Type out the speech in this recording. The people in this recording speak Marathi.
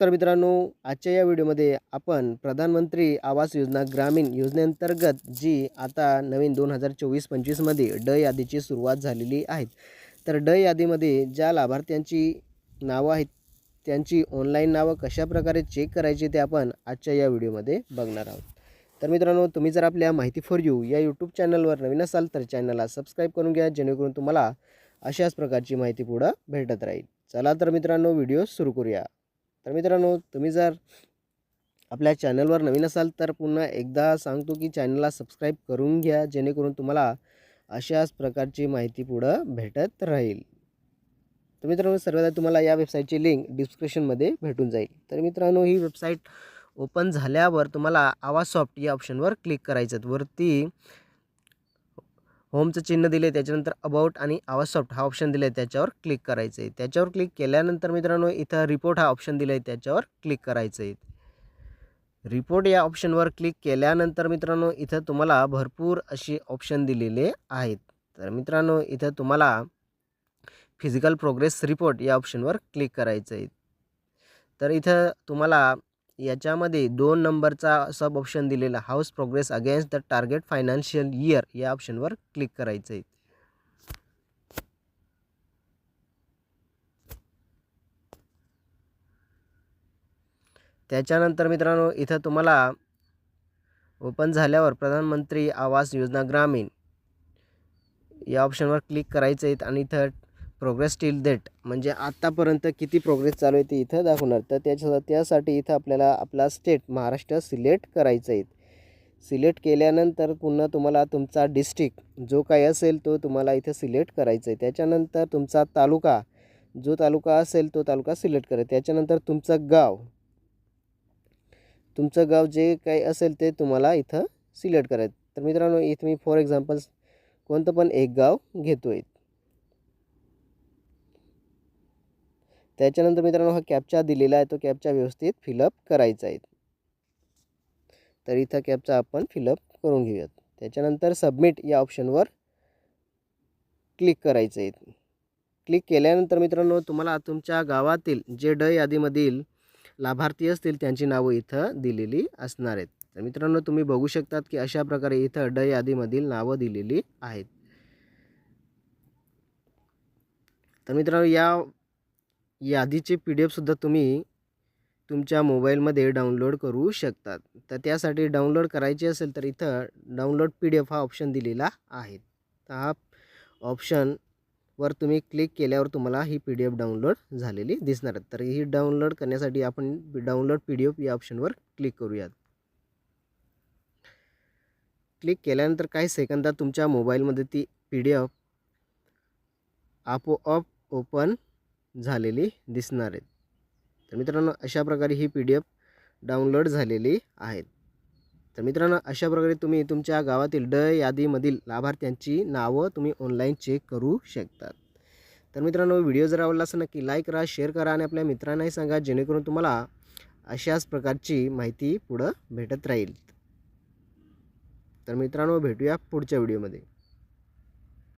तर मित्रांनो आजच्या या व्हिडिओमध्ये आपण प्रधानमंत्री आवास योजना ग्रामीण योजनेअंतर्गत जी आता नवीन दोन हजार चोवीस पंचवीसमध्ये ड यादीची सुरुवात झालेली आहे. तर ड यादीमध्ये ज्या लाभार्थ्यांची नावं आहेत त्यांची ऑनलाईन नावं कशाप्रकारे चेक करायची ते आपण आजच्या या व्हिडिओमध्ये बघणार आहोत. तर मित्रांनो तुम्ही जर आपल्या माहिती फॉर यू या यूट्यूब चॅनलवर नवीन असाल तर चॅनलला सबस्क्राईब करून घ्या जेणेकरून तुम्हाला अशाच प्रकारची माहिती पुढं भेटत राहील. चला तर मित्रांनो व्हिडिओ सुरू करूया. तर मित्रांनो तुम्ही जर आपल्या चॅनलवर नवीन असाल तर पुन्हा एकदा सांगतो की चॅनलला सबस्क्राईब करून घ्या जेणेकरून तुम्हाला अशाच प्रकारची माहिती पुढं भेटत राहील. तर मित्रांनो सर्वात तुम्हाला या वेबसाईटची लिंक डिस्क्रिप्शनमध्ये भेटून जाईल. तर मित्रांनो ही वेबसाईट ओपन झाल्यावर तुम्हाला आवाज सॉफ्ट या ऑप्शनवर क्लिक करायचं वरती होमचं चिन्ह दिले त्याच्यानंतर अबाउट आणि आवाज सॉफ्ट हा ऑप्शन दिला आहे त्याच्यावर क्लिक करायचं आहे त्याच्यावर क्लिक केल्यानंतर मित्रांनो इथं रिपोर्ट हा ऑप्शन दिला आहे त्याच्यावर क्लिक करायचं आहे रिपोर्ट या ऑप्शनवर क्लिक केल्यानंतर मित्रांनो इथं तुम्हाला भरपूर असे ऑप्शन दिलेले आहेत. तर मित्रांनो इथं तुम्हाला फिजिकल प्रोग्रेस रिपोर्ट या ऑप्शनवर क्लिक करायचं आहे तर इथं तुम्हाला याच्यामध्ये दोन नंबरचा सब ऑप्शन दिलेला house progress against the target financial year या ऑप्शनवर क्लिक करायचं आहे त्याच्यानंतर मित्रांनो इथं तुम्हाला ओपन झाल्यावर प्रधानमंत्री आवास योजना ग्रामीण या ऑप्शनवर क्लिक करायचं आहेत आणि इथं प्रोग्रेस टील डेट म्हणजे आत्तापर्यंत किती प्रोग्रेस चालू आहे ते इथं दाखवणार. तर त्याच्या त्यासाठी इथं आपल्याला आपला स्टेट महाराष्ट्र सिलेक्ट करायचं आहे. सिलेक्ट केल्यानंतर पुन्हा तुम्हाला तुमचा डिस्ट्रिक्ट जो काही असेल तो तुम्हाला इथं सिलेक्ट करायचा आहे. त्याच्यानंतर तुमचा तालुका जो तालुका असेल तो तालुका सिलेक्ट करा. त्याच्यानंतर तुमचं गाव तुमचं गाव जे काही असेल ते तुम्हाला इथं सिलेक्ट करायचं तर मित्रांनो इथं मी फॉर एक्झाम्पल कोणतं पण एक गाव घेतो आहे त्याच्यानंतर मित्रांनो हा कॅपचा दिलेला आहे. तो कॅपचा व्यवस्थित फिलअप करायचा आहे. तर इथं कॅपचा आपण फिलअप करून घेऊयात. त्याच्यानंतर सबमिट या ऑप्शनवर क्लिक करायचं आहे. क्लिक केल्यानंतर मित्रांनो तुम्हाला तुमच्या गावातील जे ड यादीमधील लाभार्थी असतील त्यांची नावं इथं दिलेली असणार आहेत. तर मित्रांनो तुम्ही बघू शकतात की अशा प्रकारे इथं ड यादीमधील नावं दिलेली आहेत. तर मित्रांनो या यादीचे पी डी एफसुद्धा तुम्ही तुमच्या मोबाईलमध्ये डाउनलोड करू शकतात. तर त्यासाठी डाउनलोड करायची असेल तर इथं डाउनलोड पी डी एफ हा ऑप्शन दिलेला आहे. तर हा ऑप्शनवर तुम्ही क्लिक केल्यावर तुम्हाला ही पी डी एफ डाउनलोड झालेली दिसणार तर ही डाउनलोड करण्यासाठी आपण डाउनलोड पी डी एफ या ऑप्शनवर क्लिक करूयात. क्लिक केल्यानंतर काही सेकंदात तुमच्या मोबाईलमध्ये ती पी डी एफ आपोआप ओपन झालेली दिसणार आहेत. तर मित्रांनो अशा प्रकारे ही पी डी एफ डाउनलोड झालेली आहेत. तर मित्रांनो अशा प्रकारे तुम्ही तुमच्या गावातील ड यादीमधील लाभार्थ्यांची नावं तुम्ही ऑनलाईन चेक करू शकतात. तर मित्रांनो व्हिडिओ जर आवडला असं नक्की लाईक करा शेअर करा आणि आपल्या मित्रांनाही सांगा जेणेकरून तुम्हाला अशाच प्रकारची माहिती पुढं भेटत राहील. तर मित्रांनो भेटूया पुढच्या व्हिडिओमध्ये.